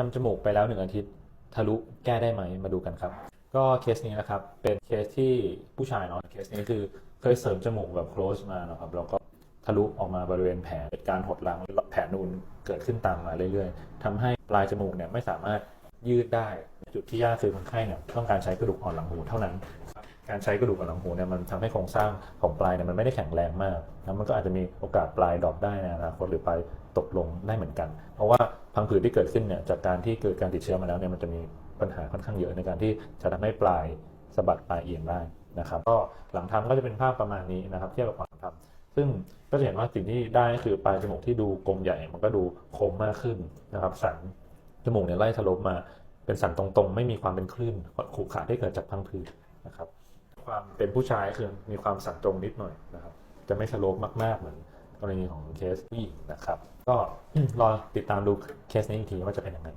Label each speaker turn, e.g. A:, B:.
A: ทำจมูกไปแล้วหนึ่งอาทิตย์ทะลุแก้ได้ไหมมาดูกันครับ ก็เคสนี้นะครับเป็นเคสที่ผู้ชายเนาะเคสนี้คือเคยเสริมจมูกแบบ close มาเนาะครับแล้วก็ทะลุออกมาบริเวณแผลเกิดการหดหลังแผลนูนเกิดขึ้นตามมาเรื่อยๆทำให้ปลายจมูกเนี่ยไม่สามารถยืดได้ จุดที่ยากคือคนไข้เนี่ยต้องการใช้กระดูกอ่อนหลังหูเท่านั้น การใช้กระดูกอ่อนหลังหูเนี่ยมันทำให้โครงสร้างของปลายเนี่ยมันไม่ได้แข็งแรงมากแล้วมันก็อาจจะมีโอกาสปลายดรอปได้ในอนาคตหรือปลายตกลงได้เหมือนกัน เพราะว่า พังผืดที่เกิดขึ้นเนี่ยจากการที่เกิดการติดเชื้อมาแล้วเนี่ยมันจะมีปัญหาค่อนข้างเยอะในการที่จะทำให้ปลายสะบัดปลายเอียงได้นะครับก็หลังทำก็จะเป็นภาพประมาณนี้นะครับเทียบกับก่อนทำซึ่งก็จะเห็นว่าสิ่งที่ได้คือปลายจมูกที่ดูกลมใหญ่มันก็ดูคมมากขึ้นนะครับสันจมูกเนี่ยไล่ทะลบมาเป็นสันตรงๆ ไม่มีความเป็นคลื่นขรุขระที่เกิดจากพังผืดนะครับความเป็นผู้ชายคือมีความสันตรงนิดหน่อยนะครับจะไม่สโลปมากๆเหมือน กรณีของเคสผู้หญิงนะครับ ก็รอติดตามดูเคสนี้อีกทีว่าจะเป็นยังไง